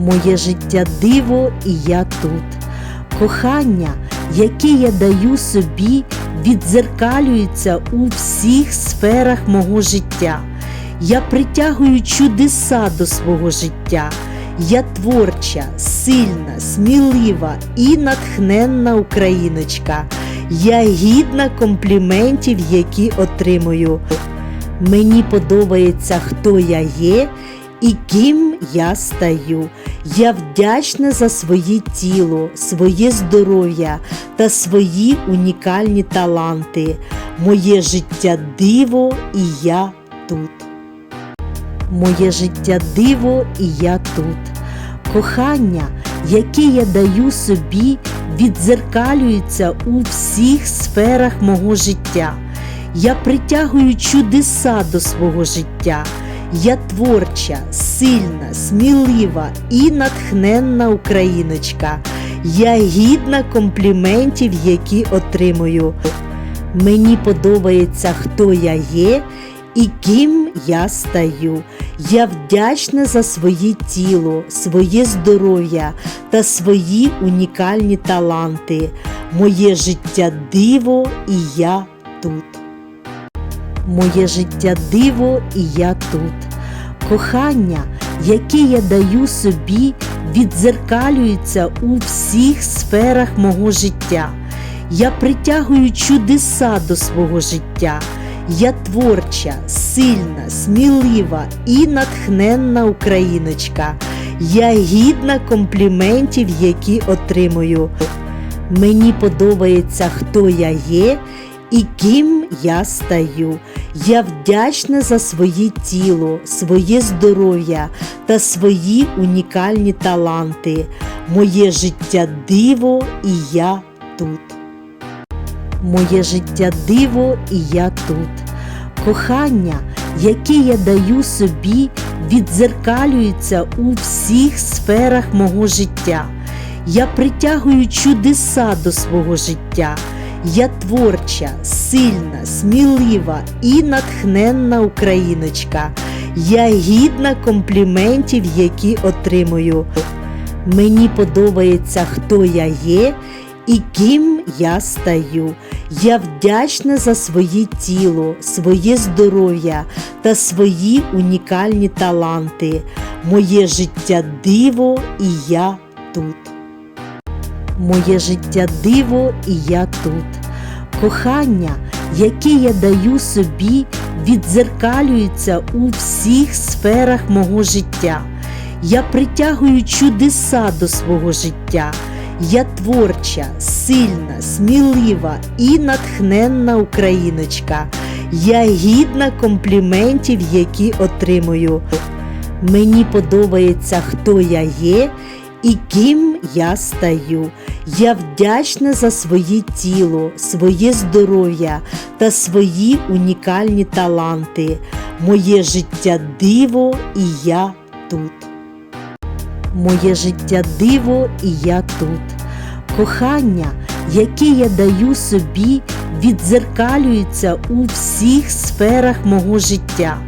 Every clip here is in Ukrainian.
Моє життя диво, і я тут. Кохання, яке я даю собі, віддзеркалюється у всіх сферах мого життя. Я притягую чудеса до свого життя. Я творча, сильна, смілива і натхненна україночка. Я гідна компліментів, які отримую. Мені подобається, хто я є і ким я стаю. Я вдячна за своє тіло, своє здоров'я та свої унікальні таланти. Моє життя диво і я тут. Моє життя диво і я тут. Кохання, яке я даю собі, віддзеркалюється у всіх сферах мого життя. Я притягую чудеса до свого життя. Я творча, сильна, смілива і натхненна україночка. Я гідна компліментів, які отримую. Мені подобається, хто я є і ким я стаю. Я вдячна за своє тіло, своє здоров'я та свої унікальні таланти. Моє життя диво і я тут. Моє життя диво і я тут. Кохання, яке я даю собі, віддзеркалюється у всіх сферах мого життя. Я притягую чудеса до свого життя. Я творча, сильна, смілива і натхненна україночка. Я гідна компліментів, які отримую. Мені подобається, хто я є і ким я стаю. Я вдячна за своє тіло, своє здоров'я та свої унікальні таланти. Моє життя диво і я тут. Моє життя диво і я тут. Кохання, яке я даю собі, віддзеркалюється у всіх сферах мого життя. Я притягую чудеса до свого життя. Я творча, сильна, смілива і натхненна україночка. Я гідна компліментів, які отримую. Мені подобається, хто я є і ким я стаю. Я вдячна за своє тіло, своє здоров'я та свої унікальні таланти. Моє життя диво і я тут. Моє життя диво і я тут. Кохання, яке я даю собі, віддзеркалюється у всіх сферах мого життя. Я притягую чудеса до свого життя. Я творча, сильна, смілива і натхненна україночка. Я гідна компліментів, які отримую. Мені подобається, хто я є і ким я стаю. Я вдячна за своє тіло, своє здоров'я та свої унікальні таланти. Моє життя диво і я тут. Моє життя диво і я тут. Кохання, яке я даю собі, віддзеркалюється у всіх сферах мого життя.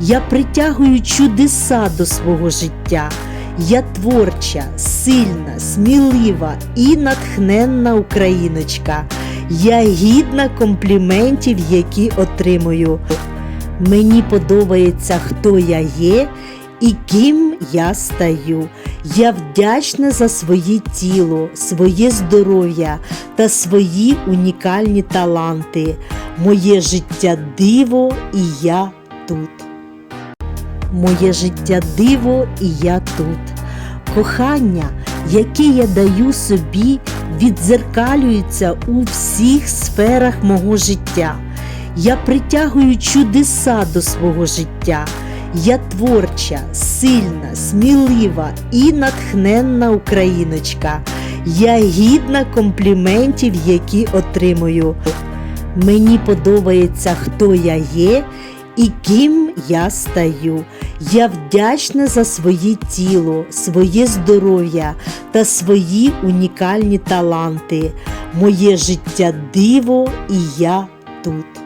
Я притягую чудеса до свого життя. Я творча, сильна, смілива і натхненна україночка. Я гідна компліментів, які отримую. Мені подобається, хто я є і ким я стаю. Я вдячна за своє тіло, своє здоров'я та свої унікальні таланти. Моє життя диво і я тут. Моє життя диво і я тут. Кохання, яке я даю собі, віддзеркалюється у всіх сферах мого життя. Я притягую чудеса до свого життя. Я творча, сильна, смілива і натхненна україночка. Я гідна компліментів, які отримую. Мені подобається, хто я є і ким я стаю. Я вдячна за своє тіло, своє здоров'я та свої унікальні таланти. Моє життя диво і я тут.